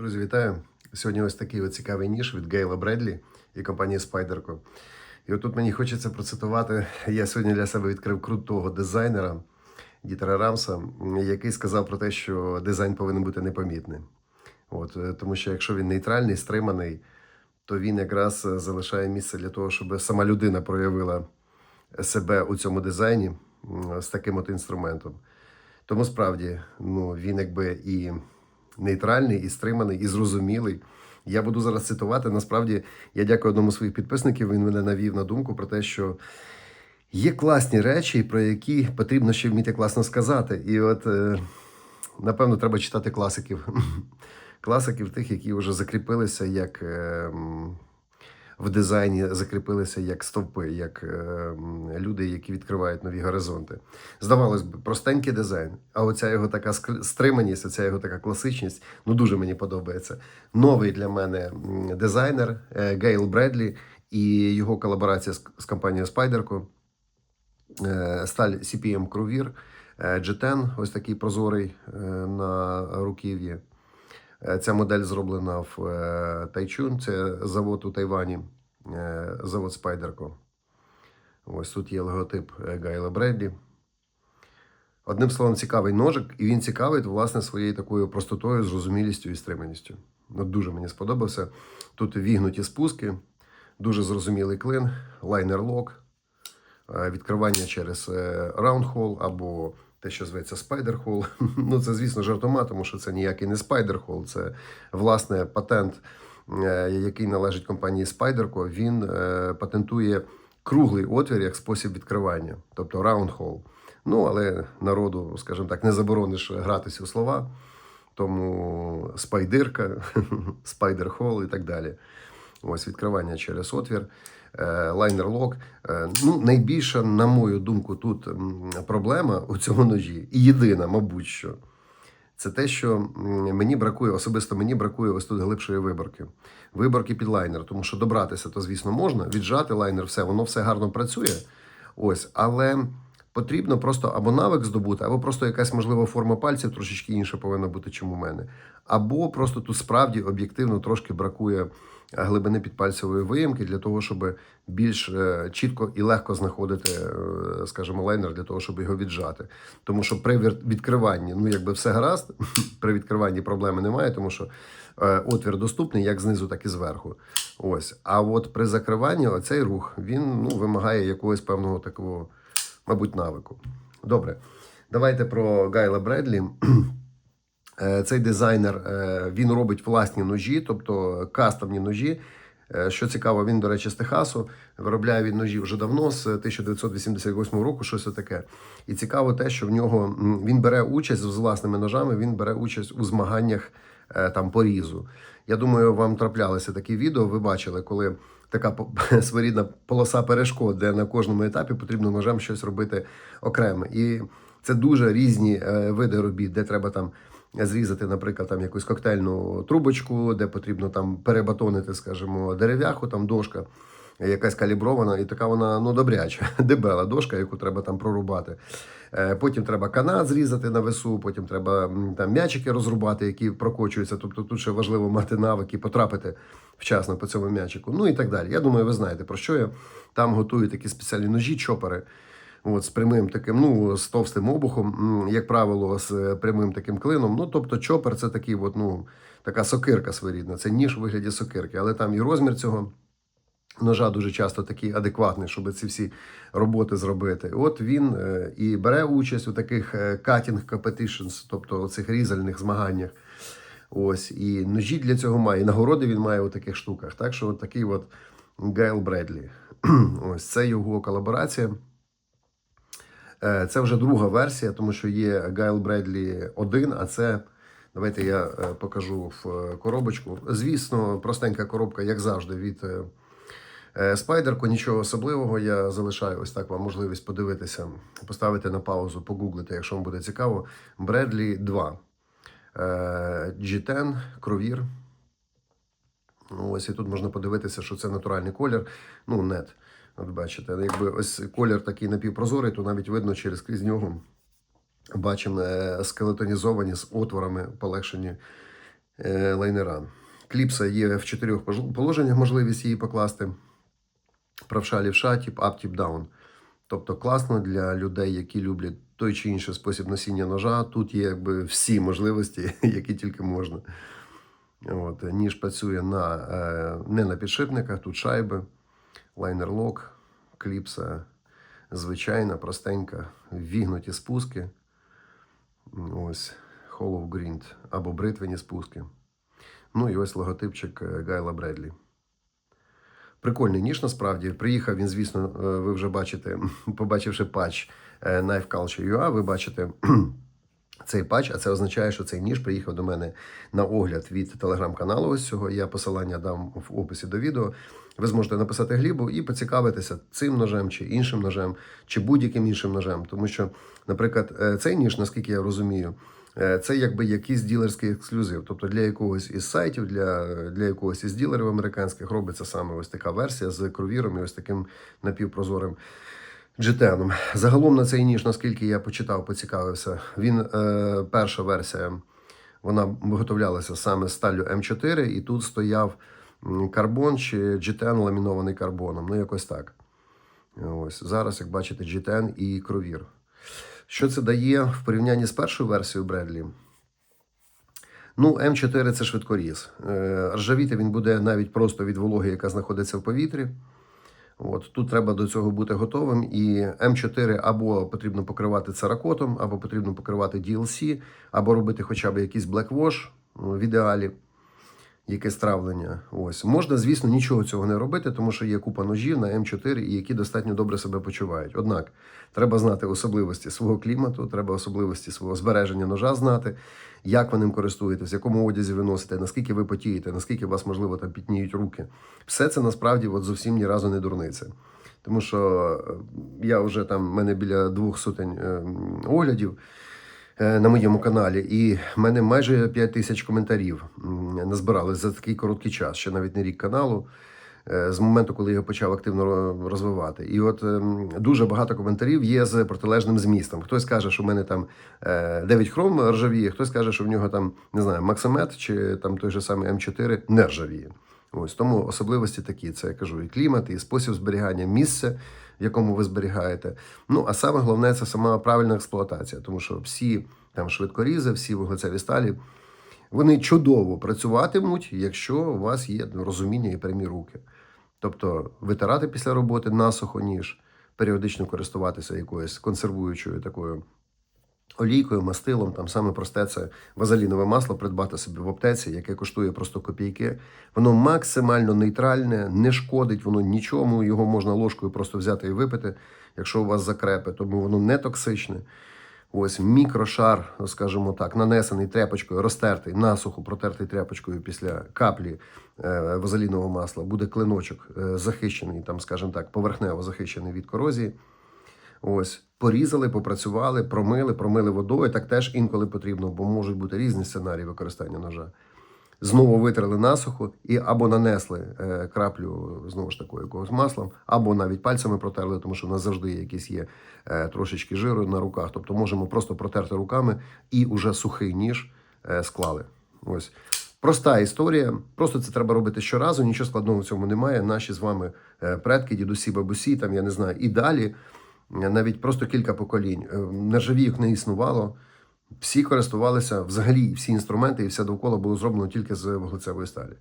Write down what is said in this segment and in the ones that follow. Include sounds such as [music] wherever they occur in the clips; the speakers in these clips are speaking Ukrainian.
Друзі, вітаю! Сьогодні ось такий ось цікавий ніж від Гейла Бредлі і компанії Spyderco. І отут мені хочеться процитувати. Я сьогодні для себе відкрив крутого дизайнера Дітера Рамса, який сказав про те, що дизайн повинен бути непомітним. От, е, тому що якщо він нейтральний, стриманий, то він якраз е, залишає місце для того, щоб сама людина проявила себе у цьому дизайні з таким от інструментом. Тому справді ну, він якби і нейтральний, і стриманий, і зрозумілий. Я буду зараз цитувати. Насправді, я дякую одному з своїх підписників. Він мене навів на думку про те, що є класні речі, про які потрібно ще вміти класно сказати. І от, е, напевно, треба читати класиків. [laughs] Класиків тих, які вже закріпилися як. Е, в дизайні закріпилися як стовпи, як е, люди, які відкривають нові горизонти. Здавалось би, простенький дизайн, а оця його така стриманість, оця його така класичність, ну дуже мені подобається. Новий для мене дизайнер е, Гейл Бредлі і його колаборація з, з компанією Spyderco. Е, Сталь CPM Крувір, G10, ось такий прозорий е, на руків'ї. Е, Ця модель зроблена в е, Тайчун, це завод у Тайвані, е, завод Spyderco. Ось тут є логотип Гайла Бредлі. Одним словом, цікавий ножик, і він цікавий, власне, своєю такою простотою, зрозумілістю і стриманістю. Ну, дуже мені сподобався. Тут вігнуті спуски, дуже зрозумілий клин, лайнер лок, е, відкривання через hole або те, що зветься Hole. [laughs] Ну, це, звісно, жартома, тому що це ніякий не Hole, це власне патент, е, який належить компанії Spyderco. Він е, патентує круглий отвір як спосіб відкривання, тобто hole. Ну, але народу, скажімо так, не заборониш гратися у слова. Тому спайдирка, [laughs] спайдер-хол і так далі. Ось відкривання через отвір, е, лайнер лок. Е, Ну, найбільша, на мою думку, тут проблема у цьому ножі, і єдина, мабуть, що це те, що мені бракує, особисто мені бракує ось тут глибшої виборки. Виборки під лайнер, тому що добратися, то, звісно, можна, віджати лайнер, все, воно все гарно працює. Ось, але потрібно просто або навик здобути, або просто якась можливо форма пальців трошечки інша повинна бути, чим у мене. Або просто тут справді об'єктивно трошки бракує е, глибини підпальцевої виїмки для того, щоб більш е, чітко і легко знаходити, е, скажімо, лайнер для того, щоб його віджати. Тому що при відкриванні, ну якби все гаразд, [clears throat] при відкриванні проблеми немає, тому що отвір доступний як знизу, так і зверху. Ось. А от при закриванні оцей рух він ну, вимагає якогось певного такого, мабуть, навику. Добре, давайте про Гайла Бредлі. [clears throat] Е, Цей дизайнер е, він робить власні ножі, тобто кастомні ножі. Е, Що цікаво, він, до речі, з Техасу виробляє він ножі вже давно, з 1988 року, щось таке. І цікаво те, що в нього він бере участь з власними ножами, він бере участь у змаганнях там порізу. Я думаю, вам траплялися такі відео. Ви бачили, коли така [laughs] своєрідна полоса перешкод, де на кожному етапі потрібно ножем щось робити окремо. І це дуже різні е, види робіт, де треба там зрізати, наприклад, там якусь коктейльну трубочку, де потрібно там перебатонити, скажімо, дерев'яху, там дошка. Якась калібрована, і така вона ну добряча, [laughs] дебела дошка, яку треба там прорубати. Е, Потім треба канат зрізати на весу, потім треба там м'ячики розрубати, які прокочуються. Тобто тут ще важливо мати навики, потрапити вчасно по цьому м'ячику. Ну і так далі. Я думаю, ви знаєте про що я. Там готують такі спеціальні ножі, чопери. От, з прямим таким, ну, з товстим обухом, як правило, з е, прямим таким клином. Ну, тобто, чопер це такий, от, ну, така сокирка своєрідна, це ніж у вигляді сокирки, але там і розмір цього ножа дуже часто такий адекватний, щоб ці всі роботи зробити. От він е, і бере участь у таких е, cutting competitions, тобто у цих різальних змаганнях. Ось, і ножі для цього має, і нагороди він має у таких штуках. Так що от такий от Гейл Бредлі. [clears throat] Ось це його колаборація. Е, Це вже друга версія, тому що є Гайл Бредлі 1, а це. Давайте я е, покажу в е, коробочку. Звісно, простенька коробка, як завжди, від е, Спайдерко. Нічого особливого. Я залишаю ось так вам можливість подивитися, поставити на паузу, погуглити, якщо вам буде цікаво. Бредлі 2. Е, G10, кровір. Ну, ось і тут можна подивитися, що це натуральний колір. Ну, нет. От бачите, якби ось колір такий напівпрозорий, то навіть видно через крізь нього. Бачимо е, скелетонізовані з отворами полегшені лайнера. Кліпса є в чотирьох положеннях можливість її покласти. Правша, лівша, тип up, тип down. Тобто класно для людей, які люблять той чи інший спосіб носіння ножа. Тут є якби всі можливості, [laughs] які тільки можна. От, ніж працює на, е, не на підшипниках, тут шайби, лайнер-лок, кліпса звичайна, простенька, вігнуті спуски. Ось Hollow Grind або бритвені спуски. Ну і ось логотипчик е, Гайла Бредлі. Прикольний ніж насправді. Приїхав він, звісно, е, ви вже бачите, [laughs] побачивши патч е, Knife Culture UA, ви бачите [clears throat] цей патч, а це означає, що цей ніж приїхав до мене на огляд від телеграм-каналу. Ось цього. Я посилання дам в описі до відео. Ви зможете написати глібу і поцікавитися цим ножем, чи іншим ножем, чи будь-яким іншим ножем. Тому що, наприклад, е, цей ніж, наскільки я розумію, це якби якийсь ділерський ексклюзив. Тобто для якогось із сайтів, для, для якогось із ділерів американських робиться саме ось така версія з кровіром і ось таким напівпрозорим. GTN. Загалом на цей ніж, наскільки я почитав, поцікавився, він е, перша версія, вона виготовлялася саме з сталлю М4, і тут стояв карбон чи GTN ламінований карбоном. Ну, якось так. Ось зараз, як бачите, GTN і кровір. Що це дає в порівнянні з першою версією Бредлі? Ну, М4 це швидкоріз. Е, Ржавіти він буде навіть просто від вологи, яка знаходиться в повітрі. От тут треба до цього бути готовим. І М4 або потрібно покривати царакотом, або потрібно покривати DLC, або робити хоча б якийсь блеквош в ідеалі, якесь травлення. Ось можна, звісно, нічого цього не робити, тому що є купа ножів на М4, і які достатньо добре себе почувають. Однак треба знати особливості свого клімату, треба особливості свого збереження ножа знати, як ви ним користуєтесь, в якому одязі ви носите, наскільки ви потієте, наскільки вас, можливо, там підніють руки. Все це насправді от зовсім ні разу не дурниця. Тому що е, я вже там, в мене біля двох сотень е, оглядів на моєму каналі, і в мене майже 5 тисяч коментарів назбирали за такий короткий час, ще навіть не рік каналу. е, З моменту, коли я його почав активно розвивати, і от ем, дуже багато коментарів є з протилежним змістом. Хтось каже, що в мене там е, 9 хром ржавіє, хтось каже, що в нього там не знаю, Максимет чи там той же самий М4 не ржавіє. Ось тому особливості такі: це я кажу, і клімат, і спосіб зберігання місця, в якому ви зберігаєте. Ну а саме головне це сама правильна експлуатація, тому що всі там швидкорізи, всі вуглецеві сталі, вони чудово працюватимуть, якщо у вас є розуміння і прямі руки. Тобто витирати після роботи насухо ніж, періодично користуватися якоюсь консервуючою такою олійкою, мастилом, там саме просте це вазелінове масло придбати собі в аптеці, яке коштує просто копійки. Воно максимально нейтральне, не шкодить воно нічому. Його можна ложкою просто взяти і випити, якщо у вас закрепи, тому воно не токсичне. Ось мікрошар, скажімо так, нанесений тряпочкою, розтертий, насухо протертий тряпочкою після каплі е, вазелінового масла, буде клиночок е, захищений, там, скажімо так, поверхнево захищений від корозії. Ось, порізали, попрацювали, промили, промили водою. Так теж інколи потрібно, бо можуть бути різні сценарії використання ножа. Знову витрали насухо і або нанесли е, краплю знову ж таки якогось маслом, або навіть пальцями протерли, тому що в нас завжди якісь є е, трошечки жиру на руках. Тобто можемо просто протерти руками і уже сухий ніж е, склали. Ось. Проста історія. Просто це треба робити щоразу. Нічого складного в цьому немає. Наші з вами предки, дідусі, бабусі, там я не знаю, і далі навіть просто кілька поколінь. Е, Нержавійок не існувало. Всі користувалися взагалі, всі інструменти і все довкола було зроблено тільки з вуглецевої сталі.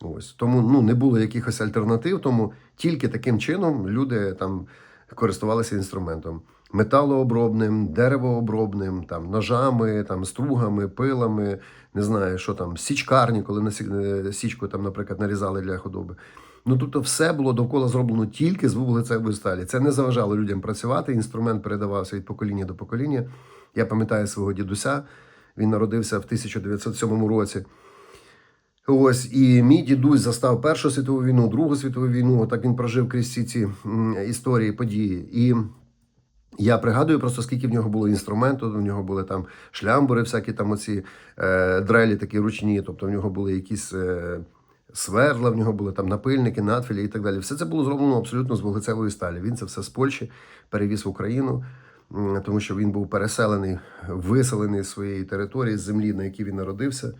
Ось тому ну не було якихось альтернатив, тому тільки таким чином люди там користувалися інструментом металообробним, деревообробним, там ножами, там стругами, пилами, не знаю, що там, січкарні, коли на е, січку там, наприклад, нарізали для худоби. Ну тобто, все було довкола зроблено тільки з вуглецевої сталі. Це не заважало людям працювати. Інструмент передавався від покоління до покоління. Я пам'ятаю свого дідуся. Він народився в 1907 році. Ось і мій дідусь застав Першу світову війну, Другу світову війну. Так він прожив крізь всі ці історії, події. І я пригадую просто, скільки в нього було інструменту. В нього були там шлямбури, всякі там оці е, дрелі такі ручні. Тобто в нього були якісь е, сверла, в нього були там напильники, надфілі і так далі. Все це було зроблено абсолютно з вуглецевої сталі. Він це все з Польщі перевіз в Україну. Тому що він був переселений, виселений з своєї території, з землі, на якій він народився.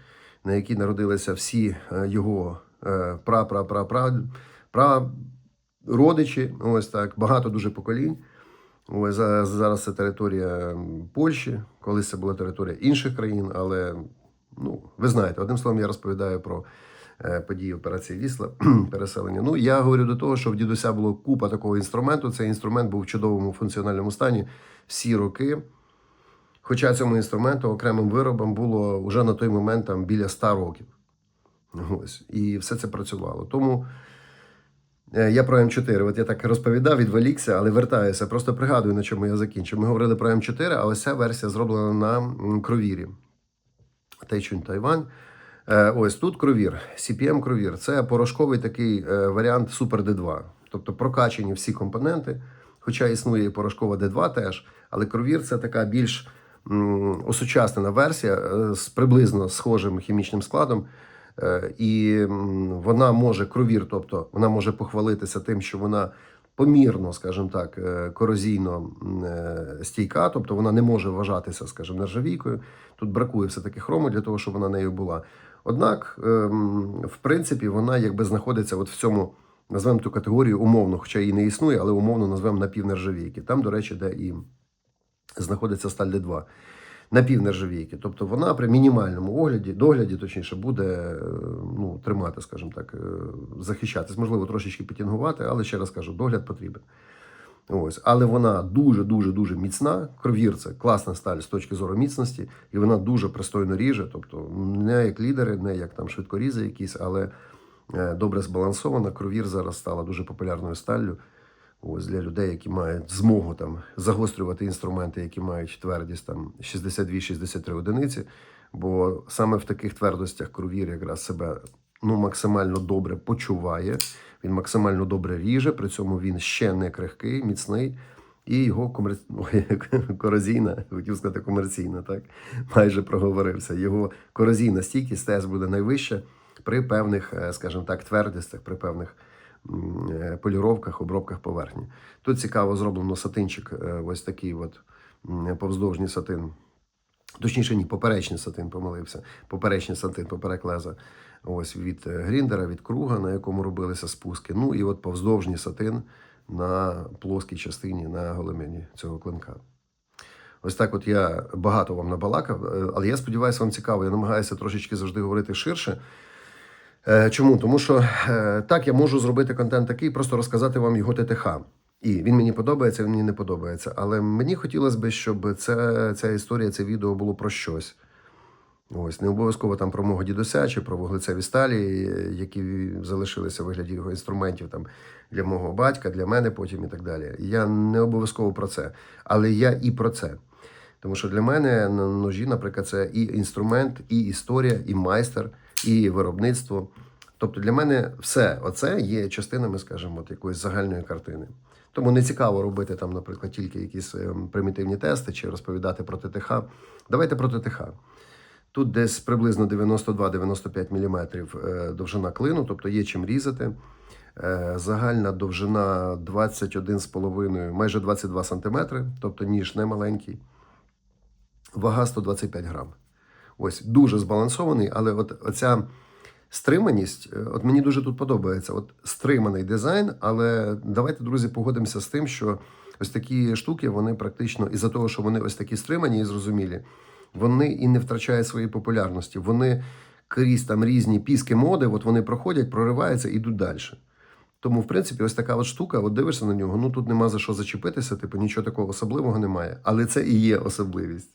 на якій народилися всі е, його е, пра-пра-пра-пра пра родичі. Ось так, багато дуже поколінь. Зараз це територія Польщі, колись це була територія інших країн, але ну, ви знаєте, одним словом, я розповідаю про е, події операції Вісла, переселення. Ну, я говорю до того, що в дідуся було купа такого інструменту. Цей інструмент був в чудовому функціональному стані всі роки. Хоча цьому інструменту окремим виробам було вже на той момент там біля 100 років. Ось. І все це працювало. Тому я про М4. От я так розповідав, відволікся, але вертаюся. Просто пригадую, на чому я закінчив. Ми говорили про М4, а ось ця версія зроблена на кровірі. Тайчунь Тайвань. Е, Ось тут кровір, CPM кровір. Це порошковий такий е, варіант Super D2. Тобто прокачені всі компоненти, хоча існує і порошкова D2 теж, але кровір це така більш осучаснена версія е, з приблизно схожим хімічним складом. Е, І вона може кровір, тобто вона може похвалитися тим, що вона помірно, скажімо так, е, корозійно е, стійка, тобто вона не може вважатися, скажімо, нержавійкою. Тут бракує все-таки хрому для того, щоб вона нею була. Однак, ем, в принципі, вона якби знаходиться от в цьому, назвемо ту категорію умовно, хоча її не існує, але умовно назвемо напівнержавійки. Там, до речі, де і знаходиться сталь Д2. Напівнержавійки. Тобто вона при мінімальному огляді, догляді, точніше, буде е, ну, тримати, скажімо так, е, захищатись. Можливо, трошечки пітінгувати, але ще раз кажу, догляд потрібен. Ось, але вона дуже дуже дуже міцна. Кровір це класна сталь з точки зору міцності, і вона дуже пристойно ріже. Тобто не як лідери, не як там швидкорізи якісь, але е, добре збалансована. Кровір зараз стала дуже популярною сталлю. Ось для людей, які мають змогу там загострювати інструменти, які мають твердість там 62-63 одиниці. Бо саме в таких твердостях кровір якраз себе ну максимально добре почуває. Він максимально добре ріже, при цьому він ще не крихкий, міцний. І його комер... [laughs] Ой, корозійна, хотів сказати комерційна, так майже проговорився. Його корозійна стійкість теж буде найвища при певних, е, скажімо так, твердостях, при певних поліровках, обробках поверхні. Тут цікаво зроблено сатинчик, е, ось такий от повздовжній сатин. Точніше, ні, поперечний сатин помилився. Поперечний сатин, поперек леза. Ось від е, гріндера, від круга, на якому робилися спуски. Ну і от повздовжній сатин на плоскій частині на големені цього клинка. Ось так, от я багато вам набалакав, е, але я сподіваюся, вам цікаво. Я намагаюся трошечки завжди говорити ширше. Е, Чому? Тому що е, так я можу зробити контент такий, просто розказати вам його ТТХ. І він мені подобається, він мені не подобається. Але мені хотілося б, щоб це, ця історія, це відео було про щось. Ось не обов'язково там про мого дідуся чи про вуглецеві сталі, які залишилися в вигляді його інструментів там для мого батька, для мене потім і так далі. Я не обов'язково про це, але я і про це. Тому що для мене ножі, наприклад, це і інструмент, і історія, і майстер, і виробництво. Тобто для мене все оце є частинами, скажімо, от якоїсь загальної картини. Тому не цікаво робити там, наприклад, тільки якісь ем, примітивні тести чи розповідати про ТТХ. Давайте про ТТХ. Тут десь приблизно 92-95 мм е, довжина клину, тобто є чим різати. Е, Загальна довжина 21,5, майже 22 см, тобто ніж не маленький. Вага 125 грам. Ось дуже збалансований, але от оця стриманість, е, от мені дуже тут подобається. От стриманий дизайн, але давайте, друзі, погодимося з тим, що ось такі штуки, вони практично, із-за того, що вони ось такі стримані і зрозумілі, вони і не втрачають своєї популярності. Вони крізь там різні піски моди, от вони проходять, прориваються і йдуть далі. Тому, в принципі, ось така от штука, от дивишся на нього, ну тут нема за що зачепитися, типу нічого такого особливого немає. Але це і є особливість.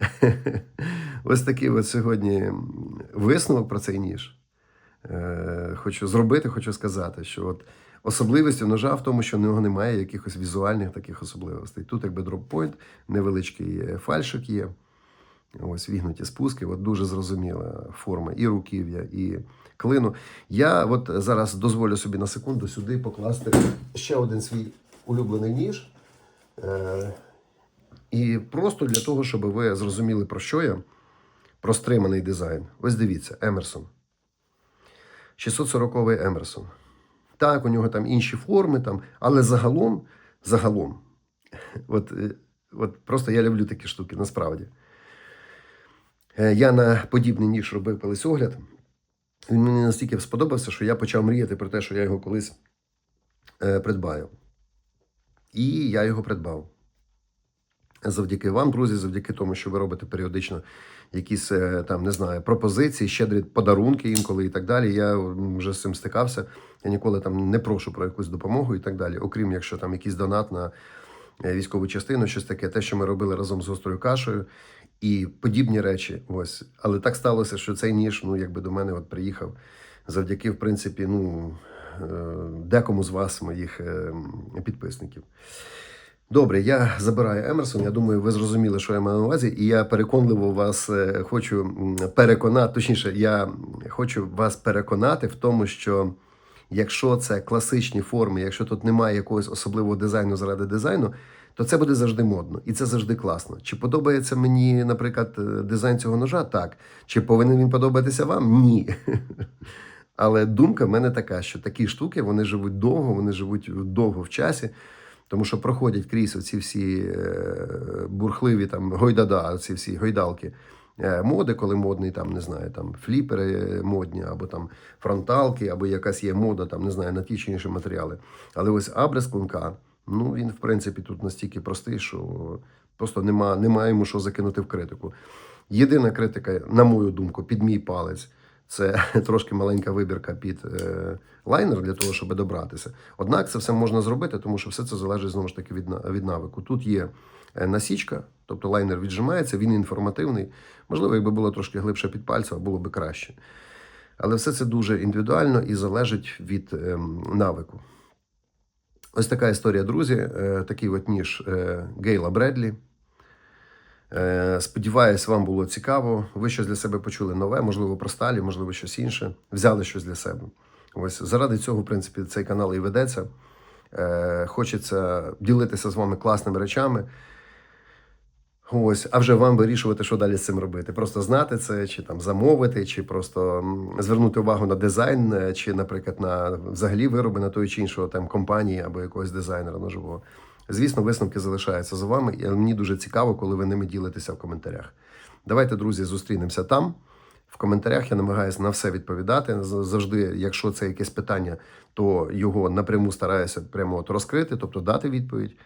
[laughs] Ось такий от сьогодні висновок про цей ніж. Е, Хочу зробити, хочу сказати, що от особливістю ножа в тому, що в нього немає якихось візуальних таких особливостей. Тут якби дроппойнт, невеличкий е, фальшик є. Ось вігнуті спуски, от дуже зрозуміла форма і руків'я, і клину. Я от зараз дозволю собі на секунду сюди покласти ще один свій улюблений ніж. Е, і просто для того, щоб ви зрозуміли, про що я, про стриманий дизайн. Ось дивіться, Емерсон. 640-й Емерсон. Так, у нього там інші форми, там, але загалом, загалом, [laughs] от, е, от просто я люблю такі штуки, насправді. Е, Я на подібний ніж робив колись огляд. Він мені настільки сподобався, що я почав мріяти про те, що я його колись е, придбаю. І я його придбав. Завдяки вам, друзі, завдяки тому, що ви робите періодично якісь е, там, не знаю, пропозиції, щедрі подарунки інколи і так далі. Я вже з цим стикався. Я ніколи там не прошу про якусь допомогу і так далі. Окрім якщо там якийсь донат на е, військову частину, щось таке, те, що ми робили разом з гострою кашею, і подібні речі. Ось. Але так сталося, що цей ніж, ну, якби до мене от приїхав завдяки, в принципі, ну, е, декому з вас, моїх е, підписників. Добре, я забираю Емерсон. Я думаю, ви зрозуміли, що я маю на увазі, і я переконливо вас е, хочу переконати. Точніше, я хочу вас переконати в тому, що якщо це класичні форми, якщо тут немає якогось особливого дизайну заради дизайну, то це буде завжди модно і це завжди класно. Чи подобається мені, наприклад, е, дизайн цього ножа? Так. Чи повинен він подобатися вам? Ні. [laughs] Але думка в мене така, що такі штуки вони живуть довго, вони живуть довго в часі. Тому що проходять крізь оці всі е, бурхливі там гойдада, ці всі гойдалки е, моди, коли модний там, не знаю, там фліпери модні, або там фронталки, або якась є мода, там не знаю, на ті чи інші матеріали. Але ось абрис клинка, ну він в принципі тут настільки простий, що просто нема, нема йому що закинути в критику. Єдина критика, на мою думку, під мій палець. Це [laughs] трошки маленька вибірка під е, лайнер для того, щоб добратися. Однак це все можна зробити, тому що все це залежить знову ж таки від, від навику. Тут є е, насічка, тобто лайнер віджимається, він інформативний. Можливо, якби було трошки глибше під пальцем, було б краще. Але все це дуже індивідуально і залежить від ем, навику. Ось така історія, друзі. Е, такий от ніж Гейла Бредлі. Е, Сподіваюсь, вам було цікаво. Ви щось для себе почули нове, можливо, про сталі, можливо, щось інше. Взяли щось для себе. Ось заради цього, в принципі, цей канал і ведеться. Е, Хочеться ділитися з вами класними речами. Ось, а вже вам вирішувати, що далі з цим робити. Просто знати це, чи там замовити, чи просто звернути увагу на дизайн, е, чи, наприклад, на взагалі вироби на тої чи іншого там компанії або якогось дизайнера ножового. Звісно, висновки залишаються за вами, і мені дуже цікаво, коли ви ними ділитеся в коментарях. Давайте, друзі, зустрінемося там. В коментарях я намагаюся на все відповідати. Завжди, якщо це якесь питання, то його напряму стараюся прямо от розкрити, тобто дати відповідь.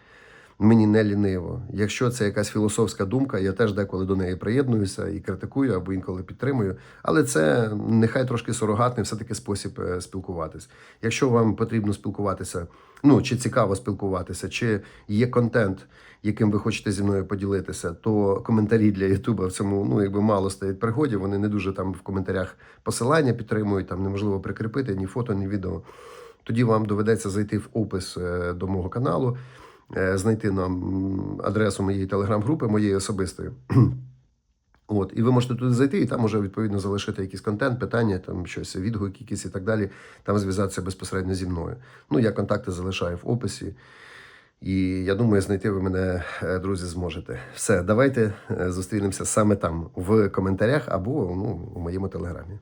Мені не ліниво. Якщо це якась філософська думка, я теж деколи до неї приєднуюся і критикую або інколи підтримую. Але це нехай трошки сурогатний, все-таки спосіб е, спілкуватись. Якщо вам потрібно спілкуватися, ну чи цікаво спілкуватися, чи є контент, яким ви хочете зі мною поділитися, то коментарі для Ютуба в цьому ну якби мало стоять пригоді. Вони не дуже там в коментарях посилання підтримують, там неможливо прикріпити ні фото, ні відео. Тоді вам доведеться зайти в опис е, до мого каналу, знайти нам адресу моєї телеграм-групи, моєї особистої. [clears throat] От, і ви можете туди зайти, і там уже відповідно залишити якийсь контент, питання, там щось, відгуки якісь і так далі. Там зв'язатися безпосередньо зі мною. Ну, я контакти залишаю в описі. І я думаю, знайти ви мене, е, друзі, зможете. Все, давайте е, зустрінемося саме там, в коментарях або ну, у моєму телеграмі.